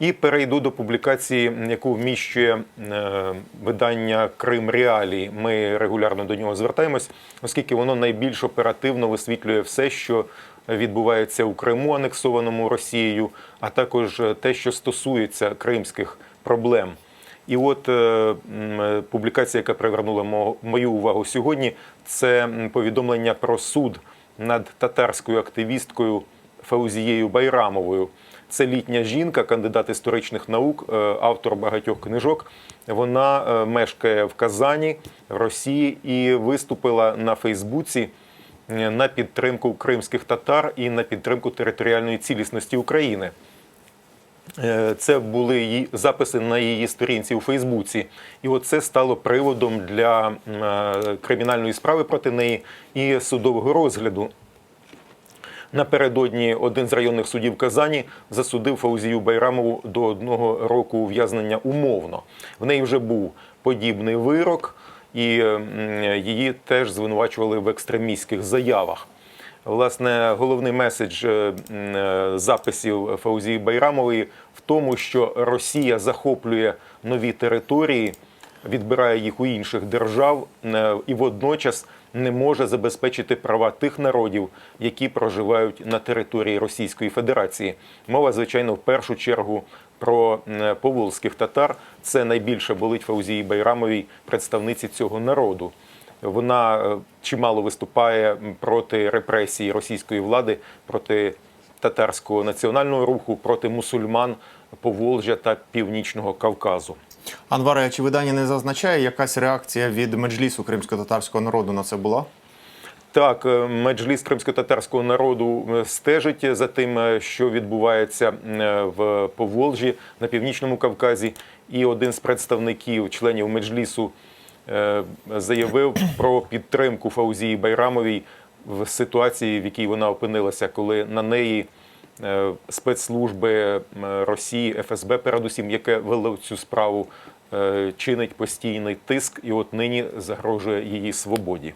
І перейду до публікації, яку вміщує е, видання Крим Реалії. Ми регулярно до нього звертаємось, оскільки воно найбільш оперативно висвітлює все, що відбувається у Криму, анексованому Росією, а також те, що стосується кримських проблем. І от е, публікація, яка привернула мою увагу сьогодні, це повідомлення про суд над татарською активісткою Фаузією Байрамовою. Це літня жінка, кандидат історичних наук, е, автор багатьох книжок. Вона е, мешкає в Казані, в Росії, і виступила на Фейсбуці е, на підтримку кримських татар і на підтримку територіальної цілісності України. Це були її записи на її сторінці у Фейсбуці, і от це стало приводом для кримінальної справи проти неї і судового розгляду. Напередодні один з районних судів Казані засудив Фаузію Байрамову до одного року ув'язнення умовно. В неї вже був подібний вирок, і її теж звинувачували в екстремістських заявах. Власне, головний меседж е, е, записів Фаузії Байрамової в тому, що Росія захоплює нові території, відбирає їх у інших держав е, і водночас не може забезпечити права тих народів, які проживають на території Російської Федерації. Мова, звичайно, в першу чергу про е, поволзьких татар. Це найбільше болить Фаузії Байрамовій, представниці цього народу. Вона е, чимало виступає проти репресій російської влади, проти татарського національного руху, проти мусульман Поволжя та Північного Кавказу. Анваре, чи видання не зазначає якась реакція від меджлісу кримсько-татарського народу на це була? Так, е, меджліс кримсько-татарського народу е, стежить за тим, е, що відбувається в Поволжі на північному Кавказі. І один з представників членів меджлісу заявив про підтримку Фаузії Байрамовій в ситуації, в якій вона опинилася, коли на неї спецслужби е, Росії, ФСБ, передусім, яке вело цю справу, е, чинить постійний тиск, і от нині загрожує її свободі.